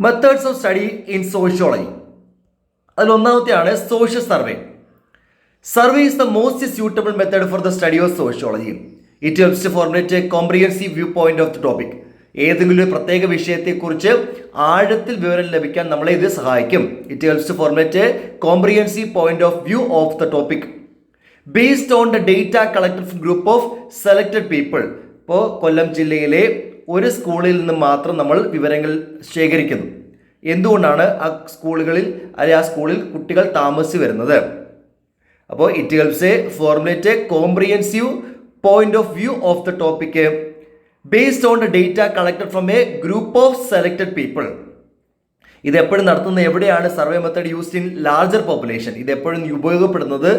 Methods of study in sociology അതിൽ ഒന്നാമത്തെയാണ് social survey survey is the most suitable method for the study of sociology it helps to formulate a comprehensive view point of the topic ഏതെങ്കിലും ഒരു പ്രത്യേക വിഷയത്തെക്കുറിച്ച് ആഴത്തിൽ വിവരം ലഭിക്കാൻ നമ്മളെ ഇത് സഹായിക്കും. It helps to formulate a comprehensive point of view of the topic based on the data collected group of selected people ഇപ്പോൾ കൊല്ലം ജില്ലയിലെ ഒരു സ്കൂളിൽ നിന്ന് മാത്രം നമ്മൾ വിവരങ്ങൾ ശേഖരിക്കുന്നു. എന്തുകൊണ്ടാണ് ആ സ്കൂളുകളിൽ അല്ലെങ്കിൽ ആ സ്കൂളിൽ കുട്ടികൾ താമസിച്ച് വരുന്നത് അപ്പോൾ it helps a formulate a comprehensive point of view of the topic based on the data collected from a group of selected people ഇത് എപ്പോഴും നടത്തുന്നത് എവിടെയാണ്? Survey method used in larger population ഇത് എപ്പോഴും ഉപയോഗപ്പെടുന്നത്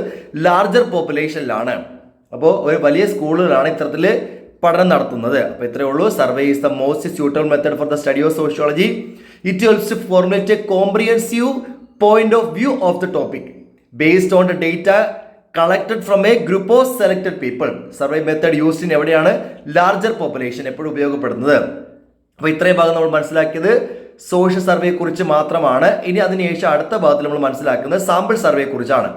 ലാർജർ പോപ്പുലേഷനിലാണ് അപ്പോൾ ഒരു വലിയ സ്കൂളുകളാണ് ഇത്തരത്തിൽ പഠനം നടത്തുന്നത്. അപ്പോൾ ഇത്രയേ ഉള്ളൂ. Survey is the most suitable method for the study of sociology it helps to formulate a comprehensive point of view of the topic based on the data collected from a group of selected people survey method used എവിടെയാണ്? Larger population എപ്പോഴും ഉപയോഗപ്പെടുന്നത്. അപ്പോൾ ഇത്രയും ഭാഗം നമ്മൾ മനസ്സിലാക്കിയത് social സർവേയെ കുറിച്ച് മാത്രമാണ്. ഇനി അതിനുശേഷം അടുത്ത ഭാഗത്തിൽ നമ്മൾ മനസ്സിലാക്കുന്നത് സാമ്പിൾ സർവേയെ കുറിച്ചാണ്.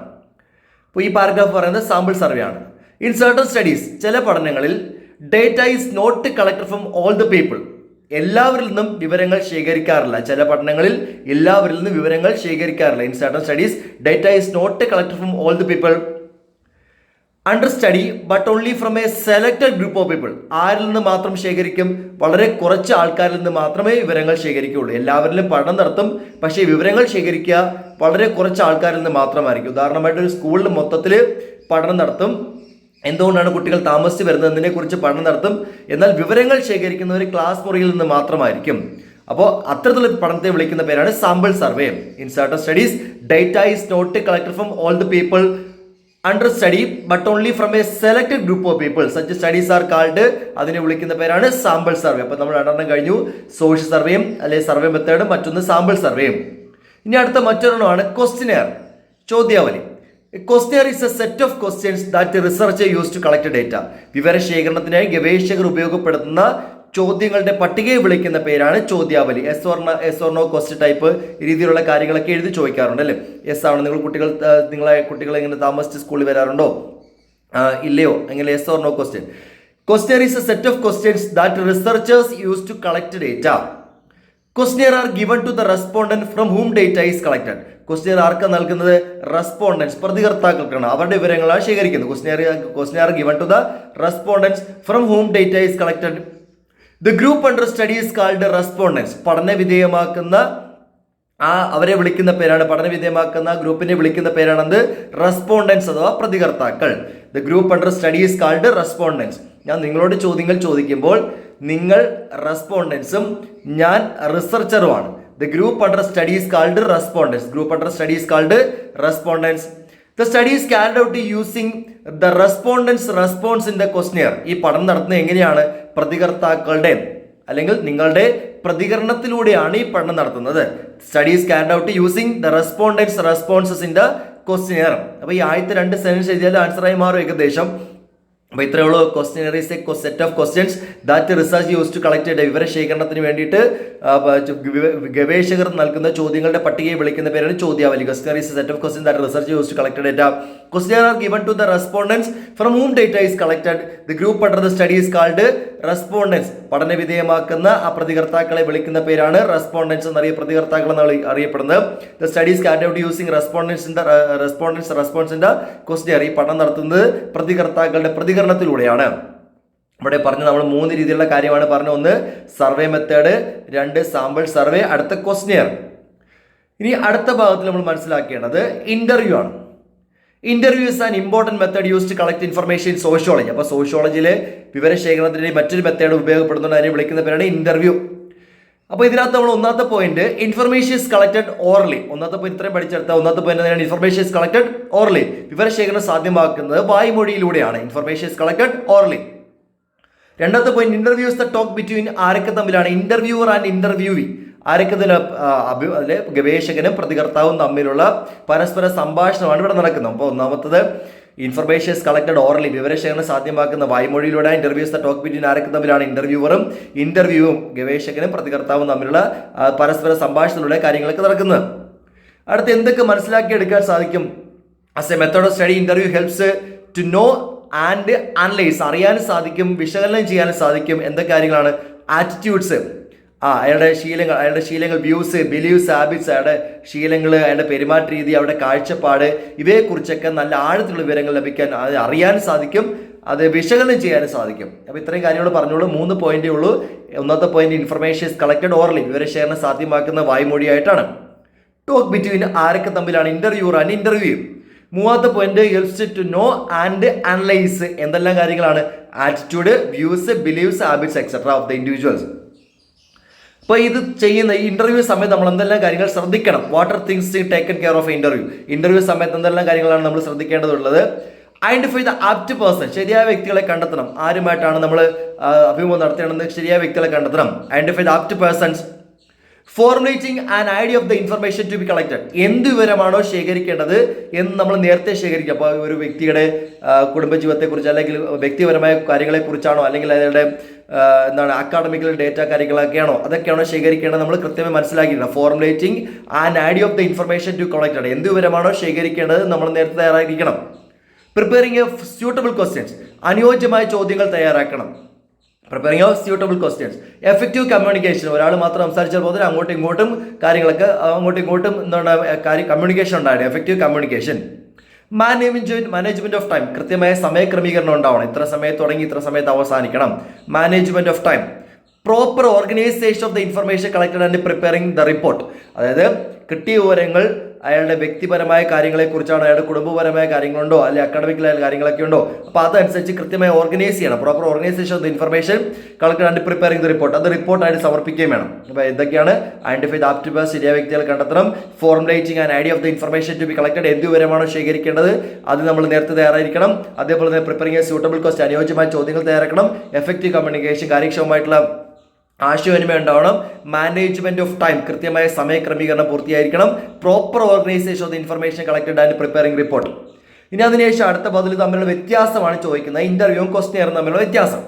അപ്പോൾ ഈ പാരഗ്രാഫ് പറയുന്നത് സാമ്പിൾ സർവേ ആണ്. ഇൻ സർട്ടൺ സ്റ്റഡീസ് ചില പഠനങ്ങളിൽ data is not collected from all the people എല്ലാവരിൽ നിന്നും വിവരങ്ങൾ ശേഖരിക്കാറില്ല. ചില പഠനങ്ങളിൽ എല്ലാവരിൽ നിന്നും വിവരങ്ങൾ ശേഖരിക്കാറില്ല. In certain studies data is not collected from all the people under study but only from a selected group of people ആരിൽ നിന്ന് മാത്രം ശേഖരിക്കും? വളരെ കുറച്ച് ആൾക്കാരിൽ നിന്ന് മാത്രമേ വിവരങ്ങൾ ശേഖരിക്കുകയുള്ളൂ. എല്ലാവരിലും പഠനം നടത്തും. പക്ഷേ വിവരങ്ങൾ ശേഖരിക്കുക വളരെ കുറച്ച് ആൾക്കാരിൽ നിന്ന് മാത്രമായിരിക്കും. ഉദാഹരണമായിട്ട് ഒരു സ്കൂളിൽ മൊത്തത്തിൽ പഠനം നടത്തും. എന്തുകൊണ്ടാണ് കുട്ടികൾ താമസിച്ച് വരുന്നതിനെക്കുറിച്ച് പഠനം നടത്തും? എന്നാൽ വിവരങ്ങൾ ശേഖരിക്കുന്ന ഒരു ക്ലാസ് മുറിയിൽ നിന്ന് മാത്രമായിരിക്കും. അപ്പോൾ അത്തരത്തിലുള്ള പഠനത്തെ വിളിക്കുന്ന പേരാണ് sample survey in certain studies data is not collected from all the people under study but only from a selected group of people such studies are called അതിനെ വിളിക്കുന്ന പേരാണ് സാമ്പിൾ സർവേ അപ്പോൾ നമ്മൾ രണ്ടെണ്ണം കഴിഞ്ഞു. സോഷ്യൽ സർവേയും അല്ലെങ്കിൽ സർവേ മെത്തേഡും മറ്റൊന്ന് sample സർവേയും ഇനി അടുത്ത മറ്റൊരെണ്ണമാണ് questionnaire ചോദ്യാവലി. Questionnaire is a set of questions that research use to collect data വിവരശേഖരണത്തിനായി ഗവേഷകർ ഉപയോഗപ്പെടുത്തുന്ന ചോദ്യങ്ങളുടെ പട്ടികയെ വിളിക്കുന്ന പേരാണ് ചോദ്യാവലി. Yes or no yes or no question type രീതിയിലുള്ള കാര്യങ്ങളൊക്കെ എഴുതി ചോദിക്കാറുണ്ട് അല്ലേ? എസ് ആണ്? നിങ്ങൾ കുട്ടികൾ നിങ്ങളെ കുട്ടികൾ ഇങ്ങനെ താമസിച്ച് സ്കൂളിൽ വരാറുണ്ടോ? ഇല്ലയോ? അങ്ങനെ yes or no question questionnaire is a set of questions that researchers use to collect data questionnaire are given to the respondent from whom data is collected questionnaire ആർക്ക് നൽകുന്നത്? റെസ്പോണ്ടൻസ് പ്രതികർത്താക്കൾക്കാണ്. അവരുടെ വിവരങ്ങളാണ് ശേഖരിക്കുന്നത്. Questionnaire questionnaire given to the respondents from whom data is collected the group under studies called respondents പഠന വിധേയമാക്കുന്ന ആ അവരെ വിളിക്കുന്ന പേരാണ്. പഠന വിധേയമാക്കുന്ന ഗ്രൂപ്പിനെ വിളിക്കുന്ന പേരാണെന്ത്? റെസ്പോണ്ടൻസ് അഥവാ പ്രതികർത്താക്കൾ. The group under studies called respondents ഞാൻ നിങ്ങളോട് ചോദ്യങ്ങൾ ചോദിക്കുമ്പോൾ നിങ്ങൾ റെസ്പോണ്ടൻസും ഞാൻ റിസർച്ചറുമാണ് the group under studies called respondents group under studies called respondents the studies carried out using the respondents response in the questionnaire ഈ പഠനം നടത്തുന്നത് എങ്ങനെയാണ്? പ്രതികർത്താക്കളുടെ അല്ലെങ്കിൽ നിങ്ങളുടെ പ്രതികരണത്തിലൂടെയാണ് ഈ പഠനം നടത്തുന്നത്. Studies carried out using the respondents responses in the questionnaire അപ്പോൾ ഈ ആദ്യത്തെ രണ്ട് സെന്റൻസ് എഴുതിയാൽ ആൻസറായി മാറും ഏകദേശം. അപ്പോൾ ഇത്രയേ ഉള്ളൂ question is a set of questions that research use to collect ചെയ്ത വിവരശേഖരണത്തിന് വേണ്ടിയിട്ട് ഗവേഷകർ നൽകുന്ന ചോദ്യങ്ങളുടെ പട്ടികയെ വിളിക്കുന്ന പേരാണ് ചോദ്യാവലി. Question is set of question that research use to collect data question are given to the respondents from whom data is collected the group under the study is called respondents പഠനവിധേയമാക്കുന്ന ആ പ്രതികർത്താക്കളെ വിളിക്കുന്ന പേരാണ് റെസ്പോണ്ടൻസ് എന്നറിയ പ്രതികർത്താക്കൾ എന്നാണ് അറിയപ്പെടുന്നത്. The studies carried out using respondents in the respondents response in the questionnaire ഈ പഠനം നടത്തുന്നത് പ്രതികർത്താക്കളുടെ പ്രതികരണത്തിലൂടെയാണ് ഇവിടെ പറഞ്ഞ നമ്മൾ മൂന്ന് രീതിയിലുള്ള കാര്യമാണ് പറഞ്ഞത്. ഒന്ന് സർവേ മെത്തേഡ് രണ്ട് സാമ്പിൾ സർവേ അടുത്ത ക്വസ്റ്റ്യർ ഇനി അടുത്ത ഭാഗത്തിൽ നമ്മൾ മനസ്സിലാക്കേണ്ടത് ഇന്റർവ്യൂ ആണ്. Interview is an important method use to collect information in sociology അപ്പോൾ സോഷ്യോളജിയിലെ വിവരശേഖരണത്തിന്റെ മറ്റൊരു മെത്തേഡ് ഉപയോഗപ്പെടുന്നുണ്ട് അതിനെ വിളിക്കുന്ന പേരാണ് ഇന്റർവ്യൂ അപ്പോൾ ഇതിനകത്ത് നമ്മൾ ഒന്നാമത്തെ point information is collected orally ഒന്നാമത്തെ പോയിന്റ് ഇത്രയും പഠിച്ചെടുത്ത ഒന്നാമത്തെ point information is collected orally വിവരശേഖരണം സാധ്യമാക്കുന്നത് വായ്മൊഴിയിലൂടെയാണ് ഇൻഫർമേഷൻ ഇസ് കളക്ടഡ് ഓർലി രണ്ടാമത്തെ point interviews the talk between ആരൊക്കെ തമ്മിലാണ്? ഇന്റർവ്യൂവർ ആൻഡ് ഇന്റർവ്യൂവി ആരൊക്കെ അഭി അതിലെ ഗവേഷകനും പ്രതികർത്താവും തമ്മിലുള്ള പരസ്പര സംഭാഷണമാണ് ഇവിടെ നടക്കുന്നത്. അപ്പോൾ ഒന്നാമത്തത് ഇൻഫർമേഷൻസ് കളക്ടഡ് ഓറലി വിവരശേഖരണം സാധ്യമാക്കുന്ന വായ്മൊഴിയിലൂടെ ഇന്റർവ്യൂസ് ദ ടോക്ക് ബിറ്റിൻ ആരൊക്കെ തമ്മിലാണ് ഇന്റർവ്യൂവറും ഇന്റർവ്യൂവും ഗവേഷകനും പ്രതികർത്താവും തമ്മിലുള്ള പരസ്പര സംഭാഷണത്തിലൂടെ കാര്യങ്ങളൊക്കെ നടക്കുന്നത് അടുത്ത് എന്തൊക്കെ മനസ്സിലാക്കിയെടുക്കാൻ സാധിക്കും? As a method of study interview helps to know and analyse അറിയാനും സാധിക്കും വിശകലനം ചെയ്യാനും സാധിക്കും. എന്തൊക്കെ കാര്യങ്ങളാണ്? ആറ്റിറ്റ്യൂഡ്സ് ആ അയാളുടെ ശീലങ്ങൾ അയാളുടെ ശീലങ്ങൾ വ്യൂസ് ബിലീവ്സ് ഹാബിറ്റ്സ് അയാളുടെ ശീലങ്ങൾ അയാളുടെ പെരുമാറ്റ രീതി അവരുടെ കാഴ്ചപ്പാട് ഇവയെക്കുറിച്ചൊക്കെ നല്ല ആഴത്തിലുള്ള വിവരങ്ങൾ ലഭിക്കാൻ അത് അറിയാൻ സാധിക്കും അത് വിശകലനം ചെയ്യാനും സാധിക്കും. അപ്പോൾ ഇത്രയും കാര്യങ്ങൾ പറഞ്ഞോളൂ മൂന്ന് പോയിന്റേ ഉള്ളൂ. ഒന്നാമത്തെ പോയിന്റ് ഇൻഫർമേഷൻ കളക്റ്റഡ് ഓർലി വിവരശേഖരണം സാധ്യമാക്കുന്ന വായ്മൊഴിയായിട്ടാണ്. ടോക്ക് ബിറ്റ്വീൻ ആരൊക്കെ തമ്മിലാണ് ഇന്റർവ്യൂർ ആൻഡ് ഇന്റർവ്യൂ മൂന്നാമത്തെ point helps to know and analyse എന്തെല്ലാം കാര്യങ്ങളാണ്? Attitude views beliefs habits etcetera of the individuals അപ്പോൾ ഇത് ചെയ്യുന്ന ഈ ഇന്റർവ്യൂ സമയത്ത് നമ്മൾ എന്തെല്ലാം കാര്യങ്ങൾ ശ്രദ്ധിക്കണം? What are things taken care of interview interview സമയത്ത് എന്തെല്ലാം കാര്യങ്ങളാണ് നമ്മൾ ശ്രദ്ധിക്കേണ്ടതുള്ളത്? ഐഡന്റിഫൈ ദ ആപ്റ്റ് പേഴ്സൺ ശരിയായ വ്യക്തികളെ കണ്ടെത്തണം. ആരുമായിട്ടാണ് നമ്മൾ അഭിമുഖം നടത്തേണ്ടത് ശരിയായ വ്യക്തികളെ കണ്ടെത്തണം. Identify the apt persons formulating an idea of the information to be collected എന്ത് വിവരമാണോ ശേഖരിക്കേണ്ടത് എന്ന് നമ്മൾ നേരത്തെ ശേഖരിക്കുക അപ്പോൾ ഒരു വ്യക്തിയുടെ കുടുംബജീവിതത്തെക്കുറിച്ച് അല്ലെങ്കിൽ വ്യക്തിപരമായ കാര്യങ്ങളെക്കുറിച്ചാണോ അല്ലെങ്കിൽ അയാളുടെ എന്താണ് അക്കാഡമിക്കൽ ഡേറ്റ കാര്യങ്ങളൊക്കെയാണോ അതൊക്കെയാണോ ശേഖരിക്കേണ്ടത് നമ്മൾ കൃത്യമായി മനസ്സിലാക്കിയിട്ടുണ്ട്. Formulating an idea of the information to collected എന്ത് വിവരമാണോ ശേഖരിക്കേണ്ടത് നമ്മൾ നേരത്തെ തയ്യാറായിരിക്കണം പ്രിപ്പയറിംഗ് എ സ്യൂട്ടബിൾ ക്വസ്റ്റ്യൻസ് അനുയോജ്യമായ ചോദ്യങ്ങൾ തയ്യാറാക്കണം. Preparing of suitable questions effective communication ഒരാൾ മാത്രം സംസാരിച്ചാൽ പോലെ അങ്ങോട്ടും ഇങ്ങോട്ടും കാര്യങ്ങളൊക്കെ അങ്ങോട്ടും ഇങ്ങോട്ടും എന്താണ് കാര്യം കമ്മ്യൂണിക്കേഷൻ ഉണ്ടായിരുന്നു effective communication management management of time കൃത്യമായ സമയക്രമീകരണം ഉണ്ടാവണം. ഇത്ര സമയത്ത് തുടങ്ങി ഇത്ര സമയത്ത് അവസാനിക്കണം. Management of time proper organisation of the information collected and preparing the report അതായത് കിട്ടിയ വിവരങ്ങൾ അയാളുടെ വ്യക്തിപരമായ കാര്യങ്ങളെക്കുറിച്ചാണോ അയാളുടെ കുടുംബപരമായ കാര്യങ്ങളുണ്ടോ അല്ലെ അക്കാഡമിക്കലായ കാര്യങ്ങളൊക്കെ ഉണ്ടോ? അപ്പോൾ അതനുസരിച്ച് കൃത്യമായി ഓർഗനൈസ് ചെയ്യണം. Proper organisation of the information collector and preparing the report അത് റിപ്പോർട്ടായിട്ട് സമർപ്പിക്കുകയും വേണം. അപ്പോൾ എന്തൊക്കെയാണ്? ഐഡന്റിഫൈ ദ ആപ്റ്റ് ശരിയായ വ്യക്തികൾ കണ്ടെത്തണം. Formulating and idea of the information to be collected എന്ത് വിവരമാണോ ശേഖരിക്കേണ്ടത്? അത് നമ്മൾ നേരത്തെ തയ്യാറായിരിക്കണം. അതേപോലെ തന്നെ പ്രിപ്പയറിംഗ് സൂട്ടബിൾ കോസ്റ്റ് അനുയോജ്യമായ ചോദ്യങ്ങൾ തയ്യാറാക്കണം. എഫക്റ്റീവ് കമ്മ്യൂണിക്കേഷൻ കാര്യക്ഷമമായിട്ടുള്ള ആശയവിനിമയം ഉണ്ടാവണം മാനേജ്മെന്റ് ഓഫ് ടൈം കൃത്യമായ സമയക്രമീകരണം പൂർത്തിയായിരിക്കണം. Proper organisation of information collected and preparing report ഇനി അതിനുശേഷം അടുത്ത പതിൽ തമ്മിലുള്ള വ്യത്യാസമാണ് ചോദിക്കുന്നത്. ഇന്റർവ്യൂവും ക്വസ്റ്റിനെയറും തമ്മിലുള്ള വ്യത്യാസം.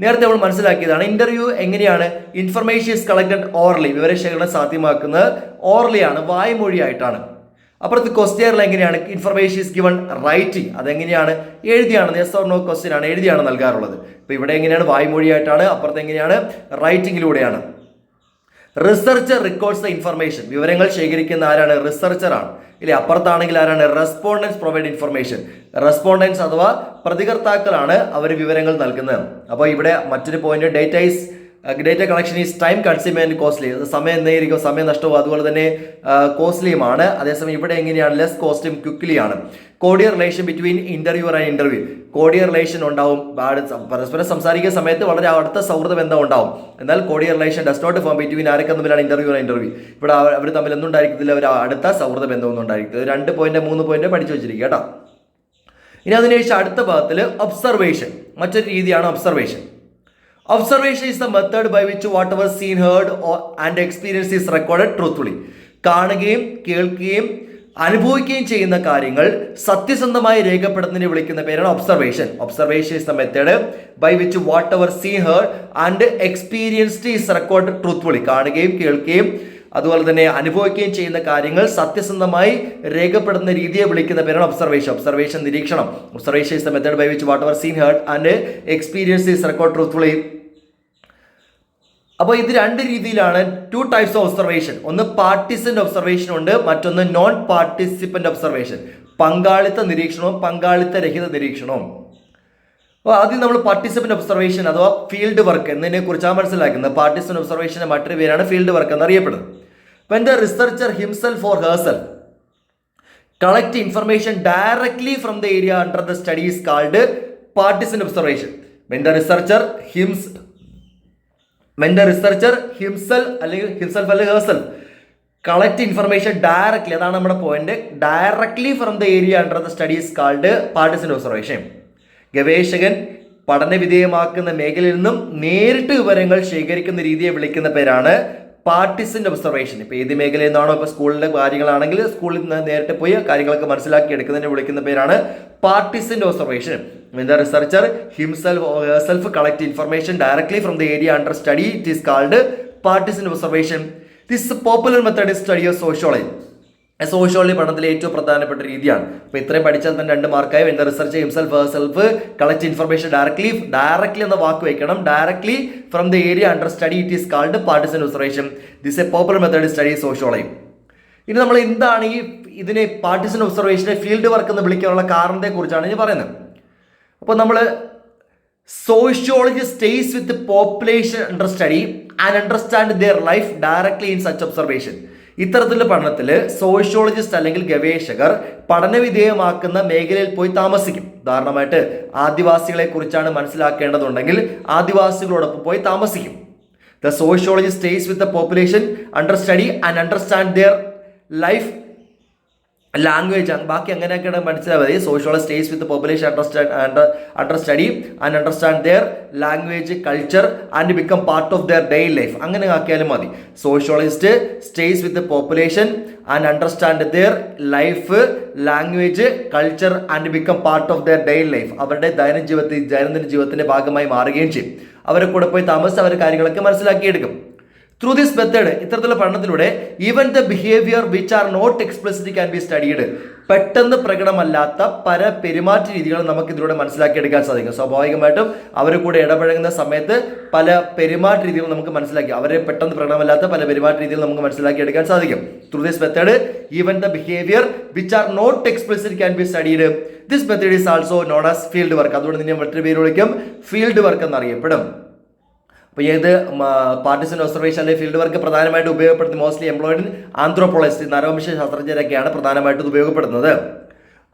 നേരത്തെ നമ്മൾ മനസ്സിലാക്കിയതാണ് ഇന്റർവ്യൂ എങ്ങനെയാണ് ഇൻഫർമേഷൻസ് കളക്ടഡ് ഓർലി വിവരശേഖരണം സാധ്യമാക്കുന്നത് ഓർലിയാണ് വായ്മൊഴിയായിട്ടാണ്. അപ്പുറത്ത് ക്വസ്റ്റ്യറിൽ എങ്ങനെയാണ്? ഇൻഫർമേഷൻ ഇസ് ഗിവൺ റൈറ്റിംഗ് അതെങ്ങനെയാണ്? എഴുതിയാണ് യെസ് ഓർ നോ ക്വസ്റ്റ്യൻ ആണ് എഴുതിയാണ് നൽകാറുള്ളത്. ഇപ്പൊ ഇവിടെ എങ്ങനെയാണ്? വായ്മൊഴിയായിട്ടാണ് അപ്പുറത്ത് എങ്ങനെയാണ്? റൈറ്റിംഗിലൂടെയാണ് റിസർച്ചർ റെക്കോർഡ്സ് ദ ഇൻഫർമേഷൻ വിവരങ്ങൾ ശേഖരിക്കുന്ന ആരാണ്? റിസർച്ചർ ആണ്. ഇല്ലേ? അപ്പുറത്താണെങ്കിൽ ആരാണ്? റെസ്പോണ്ടൻസ് പ്രൊവൈഡ് ഇൻഫർമേഷൻ റെസ്പോണ്ടൻസ് അഥവാ പ്രതികർത്താക്കളാണ് അവർ വിവരങ്ങൾ നൽകുന്നത്. അപ്പോൾ ഇവിടെ മറ്റൊരു point data is data collection is time consume and costly സമയം എന്തായിരിക്കും സമയം നഷ്ടവും അതുപോലെ തന്നെ കോസ്റ്റ്ലിയുമാണ് അതേസമയം ഇവിടെ എങ്ങനെയാണ്? ലെസ് കോസ്റ്റും ക്വിക്ക്ലി ആണ് cordial relation between interview and interview cordial relation ഉണ്ടാവും. പരസ്പരം സംസാരിക്കുന്ന സമയത്ത് വളരെ അടുത്ത സൗഹൃദ ബന്ധം ഉണ്ടാവും. എന്നാൽ cordial relation does not form between ആരൊക്കെ തമ്മിലാണ് ഇന്റർവ്യൂ ആൻഡ് ഇന്റർവ്യൂ ഇവിടെ അവർ തമ്മിൽ ഒന്നും ഉണ്ടായിരിക്കത്തില്ല. അവർ അടുത്ത സൗഹൃദ ബന്ധമൊന്നും ഉണ്ടായിരിക്കും രണ്ട് പോയിന്റ് മൂന്ന് പോയിന്റ് പഠിച്ചു വെച്ചിരിക്കുക കേട്ടോ. ഇനി അതിനുശേഷം അടുത്ത ഭാഗത്തിൽ ഒബ്സർവേഷൻ മറ്റൊരു രീതിയാണ് observation observation is the method by which whatever seen heard and experience is record truthfully കാണുകയും കേൾക്കുകയും അനുഭവിക്കുകയും ചെയ്യുന്ന കാര്യങ്ങൾ സത്യസന്ധമായി രേഖപ്പെടുത്തുന്നതിനെ വിളിക്കുന്ന പേരാണ് observation observation is the method by which whatever see hear and experienced is record truthfully കാണുകയും കേൾക്കുകയും അതുപോലെ തന്നെ അനുഭവിക്കുകയും ചെയ്യുന്ന കാര്യങ്ങൾ സത്യസന്ധമായി രേഖപ്പെടുന്ന രീതിയെ വിളിക്കുന്ന പേരാണ് ഒബ്സർവേഷൻ ഒബ്സർവേഷൻ നിരീക്ഷണം. Observation is the method by which whatever seen heard and experience is record truthfully അപ്പോൾ ഇത് രണ്ട് രീതിയിലാണ് ടു ടൈപ്സ് ഓഫ് ഒബ്സർവേഷൻ ഒന്ന് പാർട്ടിസിപ്പന്റ് ഒബ്സർവേഷൻ ഉണ്ട് മറ്റൊന്ന് നോൺ പാർട്ടിസിപ്പന്റ് ഒബ്സർവേഷൻ പങ്കാളിത്ത നിരീക്ഷണവും പങ്കാളിത്ത രഹിത നിരീക്ഷണവും. അപ്പോൾ ആദ്യം നമ്മൾ പാർട്ടിസിപ്പന്റ് ഒബ്സർവേഷൻ അഥവാ ഫീൽഡ് വർക്ക് എന്നതിനെ കുറിച്ചാണ് മനസ്സിലാക്കുന്നത്. പാർട്ടിസിപ്പന്റ് ഒബ്സർവേഷന്റെ മറ്റൊരു പേരാണ് ഫീൽഡ് വർക്ക് എന്നറിയപ്പെടുന്നത്. When the researcher himself for herself collect information directly from the area under the studies called participant observation when the researcher him when researcher himself അല്ലെങ്കിൽ himself അല്ലെങ്കിൽ herself collect information directly അതാണ് നമ്മുടെ point directly from the area under the studies called participant observation ഗവേഷകൻ പഠനവിധേയമാക്കുന്ന മേഖലയിൽ നിന്നും നേരിട്ട് വിവരങ്ങൾ ശേഖരിക്കുന്ന രീതിയെ വിളിക്കുന്ന പേരാണ് പാർട്ടിസിന്റെ ഒബ്സർവേഷൻ ഇപ്പോൾ ഏത് മേഖലയിൽ നിന്നാണോ ഇപ്പോൾ സ്കൂളിന്റെ കാര്യങ്ങളാണെങ്കിൽ സ്കൂളിൽ നിന്ന് നേരിട്ട് പോയി കാര്യങ്ങളൊക്കെ മനസ്സിലാക്കി എടുക്കുന്നതിനെ വിളിക്കുന്ന പേരാണ് പാർട്ടിസിന്റെ observation the researcher himself self collect information directly from the area under study it is called this observation this popular method is study of sociology sociology പഠനത്തിലെ ഏറ്റവും പ്രധാനപ്പെട്ട രീതിയാണ്. അപ്പോൾ ഇത്രയും പഠിച്ചാൽ തന്നെ രണ്ട് മാർക്കായി when the research himself self collect information directly directly എന്ന വാക്ക് വയ്ക്കണം directly from the area under study it is called participant observation this a popular method study sociology ഇനി നമ്മൾ എന്താണ് ഈ ഇതിനെ പാർട്ടിസൺ ഒബ്സർവേഷനെ ഫീൽഡ് വർക്ക് എന്ന് വിളിക്കാനുള്ള കാരണത്തെക്കുറിച്ചാണ് ഇനി പറയുന്നത്. അപ്പോൾ നമ്മൾ sociology stays with population under study and understand their life directly in such observation ഇത്തരത്തിലുള്ള പഠനത്തിൽ സോഷ്യോളജിസ്റ്റ് അല്ലെങ്കിൽ ഗവേഷകർ പഠനവിധേയമാക്കുന്ന മേഖലയിൽ പോയി താമസിക്കും. ഉദാഹരണമായിട്ട് ആദിവാസികളെ കുറിച്ചാണ് മനസ്സിലാക്കേണ്ടതുണ്ടെങ്കിൽ ആദിവാസികളോടൊപ്പം പോയി താമസിക്കും. The sociology stays with the population under study and understand their life language ബാക്കി അങ്ങനെയൊക്കെയാണ് മനസ്സിലാൽ മതി. Sociology stays with population understand under study and understand their language culture and become part of their daily life അങ്ങനെ ആക്കിയാലും മതി. Sociologist stays with population and understand their life language culture and become part of their daily life അവരുടെ ദൈനംദിന ജീവിതത്തിൽ ദൈനംദിന ജീവിതത്തിന്റെ ഭാഗമായി മാറുകയും ചെയ്യും. അവരെ കൂടെ പോയി താമസിച്ച് അവർ കാര്യങ്ങളൊക്കെ മനസ്സിലാക്കിയെടുക്കും. ത്രൂ ദിസ് മെത്തേഡ് ഇത്തരത്തിലുള്ള പഠനത്തിലൂടെ even the behaviour which are not explicit can be studied പെട്ടെന്ന് പ്രകടമല്ലാത്ത പല പെരുമാറ്റ രീതികൾ നമുക്ക് ഇതിലൂടെ മനസ്സിലാക്കിയെടുക്കാൻ സാധിക്കും. സ്വാഭാവികമായിട്ടും അവരെ കൂടെ ഇടപഴകുന്ന സമയത്ത് പല പെരുമാറ്റ രീതികൾ നമുക്ക് മനസ്സിലാക്കി അവരെ പെട്ടെന്ന് പ്രകടമല്ലാത്ത പല പെരുമാറ്റ രീതികൾ നമുക്ക് മനസ്സിലാക്കിയെടുക്കാൻ സാധിക്കും. Through this method even the behaviour which are not explicit can be studied this method is also known as field work അതുകൊണ്ട് തന്നെ മറ്റൊരു പേര് വിളിക്കും ഫീൽഡ് വർക്ക് എന്നറിയപ്പെടും. അപ്പോൾ ഏത് പാർട്ടിസൺ ഒബ്സർവേഷൻ അല്ലെങ്കിൽ ഫീൽഡ് വർക്ക് പ്രധാനമായിട്ട് ഉപയോഗപ്പെടുത്തുന്നത്? മോസ്റ്റ്ലി എംപ്ലോയിഡ് ആന്ത്രോപോളജിസ്റ്റ് നരവംശ ശാസ്ത്രജ്ഞരൊക്കെയാണ് പ്രധാനമായിട്ട് ഉപയോഗപ്പെടുന്നത്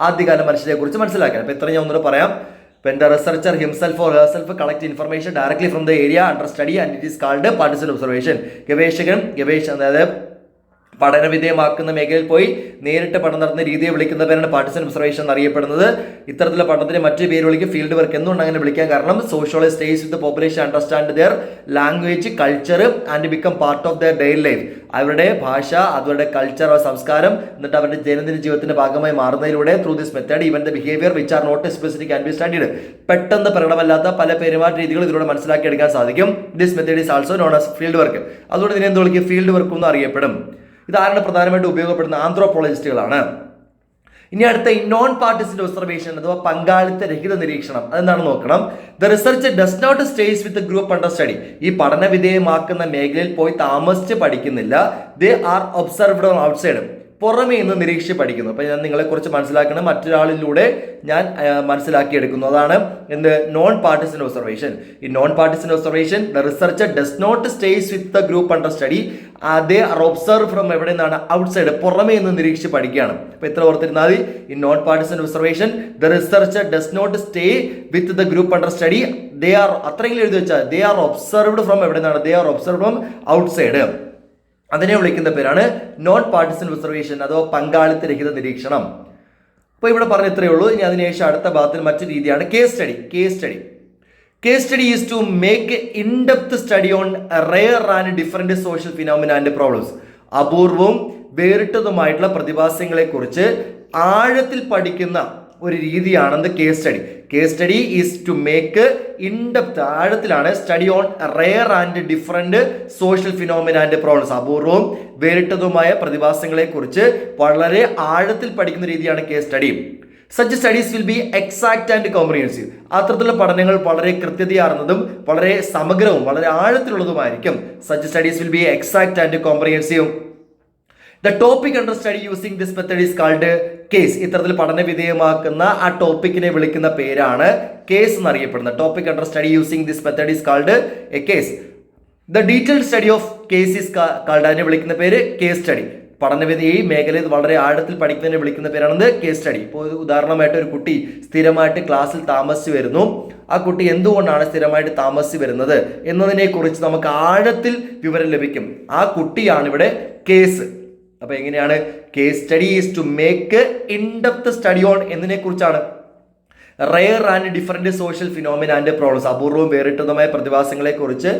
ആദ്യകാല മനുഷ്യരെ കുറിച്ച് മനസ്സിലാക്കാൻ. അപ്പോൾ ഇത്ര ഞാൻ ഒന്നുകൂടെ പറയാം. വെൻ എന്റെ researcher himself or herself collect information directly from the area under study and it is called participant observation ഗവേഷകൻ ഗവേഷ അതായത് പഠനവിധേയമാക്കുന്ന മേഖലയിൽ പോയി നേരിട്ട് പഠനം നടത്തുന്ന രീതിയെ വിളിക്കുന്ന പേരാണ് പാർട്ടിസൺ ഒബ്സർവേഷൻ എന്നറിയപ്പെടുന്നത്. ഇത്തരത്തിലുള്ള പഠനത്തിന് മറ്റു പേര് വിളിക്കും ഫീൽഡ് വർക്ക് എന്തുകൊണ്ട് അങ്ങനെ വിളിക്കാൻ കാരണം sociology stays with population understand their language culture and become part of their daily life അവരുടെ ഭാഷ അവരുടെ കൾച്ചർ സംസ്കാരം എന്നിട്ട് അവരുടെ ദൈനംദിന ജീവിതത്തിന്റെ ഭാഗമായി മാറുന്നതിലൂടെ through this method even the behaviour which are not specific and be studied പെട്ടെന്ന് പ്രകടമല്ലാത്ത പല പെരുമാറ്റ രീതികൾ ഇതിലൂടെ മനസ്സിലാക്കി എടുക്കാൻ സാധിക്കും. This method is also known as field work അതുകൊണ്ട് ഇതിനെ എന്ത് വിളിക്കും? ഫീൽഡ് വർക്ക് എന്ന് അറിയപ്പെടും. ഇതാരാണ് പ്രധാനമായിട്ട് ഉപയോഗപ്പെടുന്ന ആന്ത്രോപോളജിസ്റ്റുകളാണ്. ഇനി അടുത്ത നോൺ പാർട്ടിസിന്റെ ഒബ്സർവേഷൻ അഥവാ പങ്കാളിത്ത രഹിത നിരീക്ഷണം അതെന്താണ് നോക്കണം? The research does not stays with group under study ഈ പഠന വിധേയമാക്കുന്ന മേഖലയിൽ പോയി താമസിച്ച് പഠിക്കുന്നില്ല. They are observed on outside പുറമേ നിന്ന് നിരീക്ഷിച്ച് പഠിക്കുന്നു. അപ്പം ഞാൻ നിങ്ങളെ കുറിച്ച് മനസ്സിലാക്കണം. മറ്റൊരാളിലൂടെ ഞാൻ മനസ്സിലാക്കിയെടുക്കുന്നു. അതാണ് എന്ത്? നോൺ പാർട്ടിസൺ ഒബ്സർവേഷൻ ഈ non participant observation the researcher does not stays with the group under study അതേ ആർ ഒബ്സർവ് ഫ്രം എവിടെ നിന്നാണ്? ഔട്ട്സൈഡ് പുറമേ നിന്ന് നിരീക്ഷിച്ച് പഠിക്കുകയാണ്. അപ്പോൾ ഇത്ര ഓർത്തിരുന്നാൽ മതി? ഈ non participant observation the researcher does not stay with the group under study they are അത്രയെങ്കിലും എഴുതി വെച്ചാൽ ദേ ആർ ഒബ്സർവ്ഡ് ഫ്രം എവിടെ നിന്നാണ്? They are observed from outside അതിനെ വിളിക്കുന്ന പേരാണ് നോൺ പാർട്ടിസൺ റിസർവേഷൻ അഥവാ പങ്കാളിത്ത രഹിത നിരീക്ഷണം. അപ്പോൾ ഇവിടെ പറഞ്ഞ ഇത്രയേ ഉള്ളൂ ഇനി അതിനുശേഷം അടുത്ത ഭാഗത്തിൽ മറ്റു രീതിയാണ് case study case study case study is to make in depth study on rare and different social phenomena and problems അപൂർവവും വേറിട്ടതുമായിട്ടുള്ള പ്രതിഭാസങ്ങളെ കുറിച്ച് ആഴത്തിൽ പഠിക്കുന്ന ഒരു രീതിയാണെന്ന് case study case study is to make in depth ആഴത്തിലാണ് study on rare and different social phenomena and problems അപൂർവവും വേറിട്ടതുമായ പ്രതിഭാസങ്ങളെ കുറിച്ച് വളരെ ആഴത്തിൽ പഠിക്കുന്ന രീതിയാണ് case study such studies will be exact and comprehensive അത്തരത്തിലുള്ള പഠനങ്ങൾ വളരെ കൃത്യതയാർന്നതും വളരെ സമഗ്രവും വളരെ ആഴത്തിലുള്ളതുമായിരിക്കും. Such studies will be exact and comprehensive the topic under study using this method is called case ഇത്തരത്തിൽ പഠന വിധേയമാക്കുന്ന ആ ടോപ്പിക്കിനെ വിളിക്കുന്ന പേരാണ് കേസ് എന്നറിയപ്പെടുന്നത്. Topic under study using this method is called a case the detail study of case is called അതിനെ വിളിക്കുന്ന പേര് കേസ് സ്റ്റഡി പഠനവിധി ഈ മേഖലയിൽ വളരെ ആഴത്തിൽ പഠിക്കുന്നതിനെ വിളിക്കുന്ന പേരാണെന്ന് കേസ് സ്റ്റഡി ഇപ്പോൾ ഉദാഹരണമായിട്ട് ഒരു കുട്ടി സ്ഥിരമായിട്ട് ക്ലാസ്സിൽ താമസിച്ച് വരുന്നു ആ കുട്ടി എന്തുകൊണ്ടാണ് സ്ഥിരമായിട്ട് താമസിച്ച് വരുന്നത് എന്നതിനെക്കുറിച്ച് നമുക്ക് ആഴത്തിൽ വിവരം ലഭിക്കും. ആ കുട്ടിയാണ് ഇവിടെ കേസ് അപ്പൊ എങ്ങനെയാണ്? Case study is to make in depth study on എന്നതിനെ കുറിച്ചാണ്. Rare and different social phenomena and problems അപൂർവവും വേറിട്ടതുമായ പ്രതിഭാസങ്ങളെ കുറിച്ച്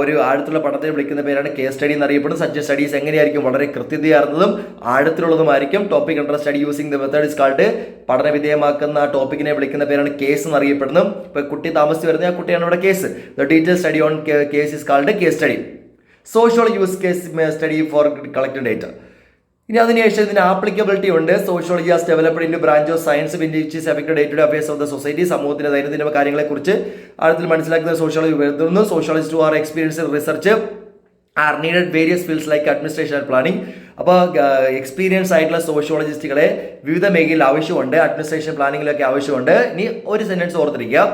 ഒരു ആഴത്തിലുള്ള പഠനത്തിൽ വിളിക്കുന്ന പേരാണ് കേസ് സ്റ്റഡി എന്നറിയപ്പെടുന്നത്. സച്ച് സ്റ്റഡീസ് എങ്ങനെയായിരിക്കും? വളരെ കൃത്യതയാർന്നതും ആഴത്തിലുള്ളതുമായിരിക്കും. Topic under study using the method is called പഠന വിധേയമാക്കുന്ന ആ ടോപ്പിക്കിനെ വിളിക്കുന്ന പേരാണ് കേസ് എന്നറിയപ്പെടുന്നത്. ഇപ്പോൾ കുട്ടി താമസിച്ച് വരുന്ന ആ കുട്ടിയാണ് ഇവിടെ case the detail study on case is called case study sociology use case study for collected data ഇനി അതിനുശേഷം ഇതിന് ആപ്ലിക്കബിലിറ്റി ഉണ്ട്. Sociology as developed in branch of science in which effect day to day affairs of the society സമൂഹത്തിന്റെ ദൈനംദിന കാര്യങ്ങളെക്കുറിച്ച് ആഴത്തിൽ മനസ്സിലാക്കുന്ന sociology വരുന്നു sociologist are experience research are needed various fields like administration and planning അപ്പോൾ experience ആയിട്ടുള്ള സോഷ്യോളജിസ്റ്റുകളെ വിവിധ മേഖലയിൽ ആവശ്യമുണ്ട്. അഡ്മിനിസ്ട്രേഷൻ പ്ലാനിങ്ങിലൊക്കെ ആവശ്യമുണ്ട്. ഇനി ഒരു സെന്റൻസ് ഓർത്തിരിക്കുക.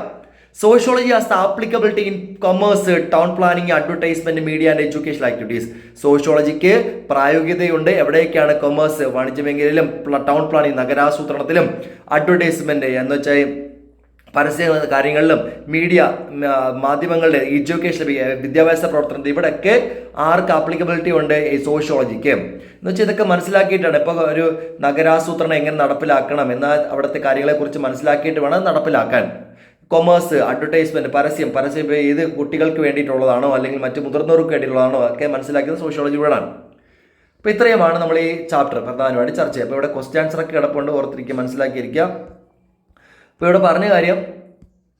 Sociology as the applicability in commerce town planning advertisement media and education activities സോഷ്യോളജിക്ക് പ്രായോഗികതയുണ്ട്. എവിടെയൊക്കെയാണ് കൊമേഴ്സ് വാണിജ്യ മേഖലയിലും ടൗൺ പ്ലാനിങ് നഗരാസൂത്രണത്തിലും അഡ്വർടൈസ്മെന്റ് എന്ന് വെച്ചാൽ പരസ്യ കാര്യങ്ങളിലും മീഡിയ മാധ്യമങ്ങളുടെ എഡ്യൂക്കേഷൻ വിദ്യാഭ്യാസ പ്രവർത്തനത്തിൽ ഇവിടെയൊക്കെ ആർക്ക് ആപ്ലിക്കബിലിറ്റി ഉണ്ട്? ഈ സോഷ്യോളജിക്ക് എന്ന് വെച്ചാൽ ഇതൊക്കെ മനസ്സിലാക്കിയിട്ടാണ്. ഇപ്പോൾ ഒരു നഗരാസൂത്രണം എങ്ങനെ നടപ്പിലാക്കണം? എന്ന അവിടുത്തെ കാര്യങ്ങളെക്കുറിച്ച് മനസ്സിലാക്കിയിട്ട് വേണം നടപ്പിലാക്കാൻ. കൊമേഴ്സ് അഡ്വർടൈസ്മെന്റ് പരസ്യം പരസ്യം ഇത് കുട്ടികൾക്ക് വേണ്ടിയിട്ടുള്ളതാണോ അല്ലെങ്കിൽ മറ്റ് മുതിർന്നവർക്ക് വേണ്ടിയിട്ടുള്ളതാണോ ഒക്കെ മനസ്സിലാക്കിയത് സോഷ്യോളജിയോടാണ് അപ്പോൾ ഇത്രയുമാണ് നമ്മൾ ഈ ചാപ്റ്റർ പ്രധാനമായിട്ട് ചർച്ച ചെയ്യുക. അപ്പോൾ ഇവിടെ ക്വസ്റ്റ്യൻ ആൻസർ ഒക്കെ കിടപ്പുണ്ട് ഓർത്തിരിക്കുക മനസ്സിലാക്കിയിരിക്കുക. അപ്പോൾ ഇവിടെ പറഞ്ഞ കാര്യം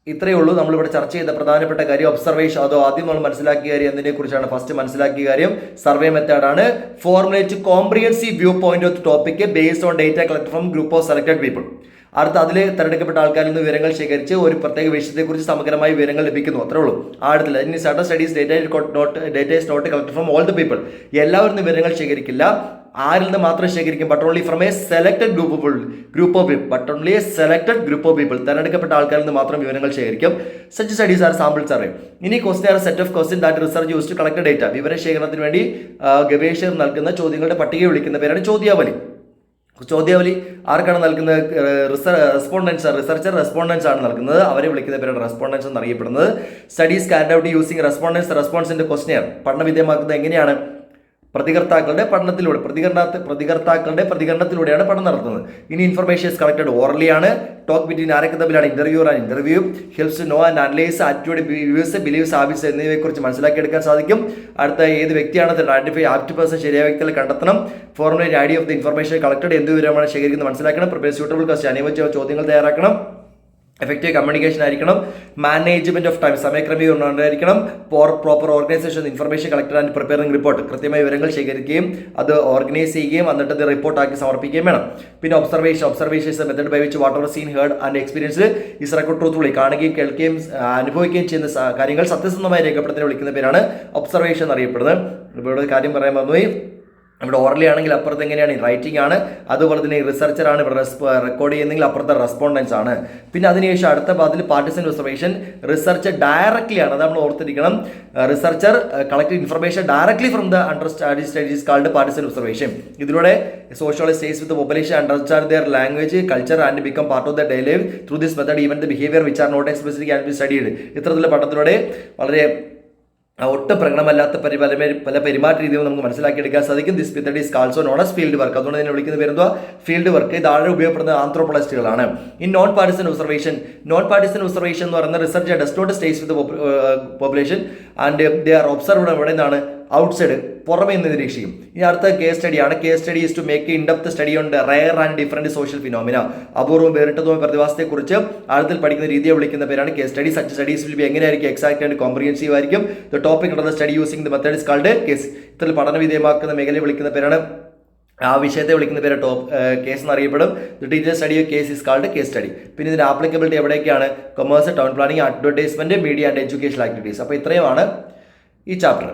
ഇത്രയേ ഉള്ളൂ. നമ്മളിവിടെ ചർച്ച ചെയ്ത പ്രധാനപ്പെട്ട കാര്യം ഒബ്സർവേഷൻ അതോ ആദ്യം നമ്മൾ മനസ്സിലാക്കിയ കാര്യം എന്തിനെ കുറിച്ചാണ് ഫസ്റ്റ് മനസ്സിലാക്കിയ കാര്യം. സർവേ മെത്തേഡാണ് formulate comprehensive view point of topic based on data collect from group of selected people അടുത്ത അതിൽ തിരഞ്ഞെടുക്കപ്പെട്ട ആൾക്കാരിൽ നിന്ന് വിവരങ്ങൾ ശേഖരിച്ച് ഒരു പ്രത്യേക വിഷയത്തെക്കുറിച്ച് സമഗ്രമായി വിവരങ്ങൾ ലഭിക്കുന്നു. അത്രേ ഉള്ളൂ. ആഴത്തില്ല ഇനി sudden studies data not data not collect from all the people എല്ലാവരും നിന്ന് വിവരങ്ങൾ ശേഖരിക്കില്ല. ആരിൽ നിന്ന് മാത്രം ശേഖരിക്കും? But only from a selected group of group of people but only a selected group of people തിരഞ്ഞെടുക്കപ്പെട്ട ആൾക്കാരിൽ നിന്ന് മാത്രം വിവരങ്ങൾ ശേഖരിക്കും. സച്ച് സ്റ്റഡീസ് ആർ സാമ്പിൾസ് അറിയും ഇനി question are set of question that research use to collect data വിവര ശേഖരണത്തിന് വേണ്ടി ഗവേഷകർ നൽകുന്ന ചോദ്യങ്ങളുടെ പട്ടിക വിളിക്കുന്ന പേരാണ് ചോദ്യാവലി. ചോദ്യാവലി ആർക്കാണ് നൽകുന്നത്? റെസ്പോണ്ടൻസ് റിസർച്ചർ റെസ്പോണ്ടൻസ് ആണ് നൽകുന്നത്. അവരെ വിളിക്കുന്ന പേരാണ് റെസ്പോണ്ടൻസ് എന്ന് എന്നറിയപ്പെടുന്നത് studies carried out using respondents റെസ്പോൺസിന്റെ questionnaire പഠനവിധേയമാക്കുന്നത് എങ്ങനെയാണ്? പ്രതികർത്താക്കളുടെ പഠനത്തിലൂടെ പ്രതികരണ പ്രതികർത്താക്കളുടെ പ്രതികരണത്തിലൂടെയാണ് പഠനം നടത്തുന്നത്. ഇനി ഇൻഫർമേഷൻ ഇസ് കളക്റ്റഡ് ഓർലി ആണ്. ടോക്ക് ബിറ്റ്വീൻ ആരൊക്കെ തമ്മിലാണ്? Interview and interview helps know and analyse attitude views beliefs habits എന്നിവയെക്കുറിച്ച് മനസ്സിലാക്കിയെടുക്കാൻ സാധിക്കും. അടുത്ത ഏത് വ്യക്തിയാണ്? ഐഡന്റിഫൈ ആപ്റ്റ് പേഴ്സൺ ശരിയായ വ്യക്തികളെ കണ്ടെത്തണം. Formulate idea of the information collected എന്ത് വിവരമാണ് ശേഖരിക്കുന്നത് മനസ്സിലാക്കണം. പ്രിപ്പയർ സ്യൂട്ടബിൾ ക്വസ്റ്റ് അനുവദിച്ച ചോദ്യങ്ങൾ തയ്യാറാക്കണം. എഫക്റ്റീവ് കമ്മ്യൂണിക്കേഷൻ ആയിരിക്കണം. മാനേജ്മെന്റ് ഓഫ് ടൈം സമയക്രമീകരണം ഉണ്ടായിരിക്കണം for proper organisation information collector and preparing report കൃത്യമായ വിവരങ്ങൾ ശേഖരിക്കുകയും അത് ഓർഗനൈസ് ചെയ്യുകയും എന്നിട്ട് അത് റിപ്പോർട്ടാക്കി സമർപ്പിക്കുകയും വേണം. പിന്നെ observation observation method by which what ever seen heard and experience is record truthfully കാണുകയും കേൾക്കുകയും അനുഭവിക്കുകയും ചെയ്യുന്ന കാര്യങ്ങൾ സത്യസന്ധമായി രേഖപ്പെടുത്തുന്നതിന് വിളിക്കുന്ന പേരാണ് ഒബ്സർവേഷൻ എന്നറിയപ്പെടുന്നത്. ഇവിടെ കാര്യം പറയാൻ വന്നുപോയി ഇവിടെ ഓറലി ആണെങ്കിൽ അപ്പുറത്ത് എങ്ങനെയാണ്? റൈറ്റിംഗ് ആണ്. അതുപോലെ തന്നെ റിസർച്ചർ ആണ്. ഇവിടെ റെക്കോർഡ് ചെയ്യുന്നെങ്കിൽ അപ്പുറത്തെ റെസ്പോണ്ടൻസ് ആണ്. പിന്നെ അതിനുശേഷം അടുത്ത പാതിൽ പാർട്ടിസൻ റിസർവേഷൻ റിസർച്ചർ ഡയറക്ട്ലി ആണ്. അത് നമ്മൾ ഓർത്തിരിക്കണം. Researcher collect information directly from the under study studies called participant observation ഇതിലൂടെ sociology stays with population understand their language culture and become part of the day life through this method even the behaviour which are not specific can be studied ഇത്തരത്തിലുള്ള പഠനത്തിലൂടെ വളരെ ഒട്ടും പ്രകടമല്ലാത്ത പരി പല പെരുമാറ്റ രീതിയും നമുക്ക് മനസ്സിലാക്കിയെടുക്കാൻ സാധിക്കും. This method is also known as field work അതുകൊണ്ട് തന്നെ വിളിക്കുന്ന പേരെന്തുവാ? ഫീൽഡ് വർക്ക് താഴെ ഉപയോഗപ്പെടുന്ന ആന്ത്രോപോളജിസ്റ്റുകളാണ് in non participant observation non participant observation എന്ന് പറയുന്ന research does not stays with population and they are observed എവിടെ നിന്നാണ് ഔട്ട്സൈഡ് പുറമേ നിന്ന് നിരീക്ഷിക്കും ഇനി അടുത്ത case സ്റ്റഡിയാണ് case study is to make in depth study on rare and different social phenomena അപൂർവം വേറിട്ടതുമായ പ്രതിഭാസത്തെക്കുറിച്ച് ആഴത്തിൽ പഠിക്കുന്ന രീതിയെ വിളിക്കുന്ന പേരാണ് case study such studies will be എങ്ങനെയായിരിക്കും എക്സാക്ട് ആൻഡ് കോംപ്രിഹെൻസീവ് ആയിരിക്കും. ദ ടോപ്പിക് ഉള്ള study using the method is called case ഇത്തരം പഠന വിധേയമാക്കുന്ന മേഖലയെ വിളിക്കുന്ന പേരാണ്. ആ വിഷയത്തെ വിളിക്കുന്ന പേര് top case എന്നറിയപ്പെടും. Detail study of case is called case study പിന്നെ ഇതിന്റെ ആപ്ലിക്കബിലിറ്റി എവിടെയൊക്കെയാണ്? Commerce town planning advertisement media and educational activities അപ്പോൾ ഇത്രയുമാണ് ഈ ചാപ്റ്റർ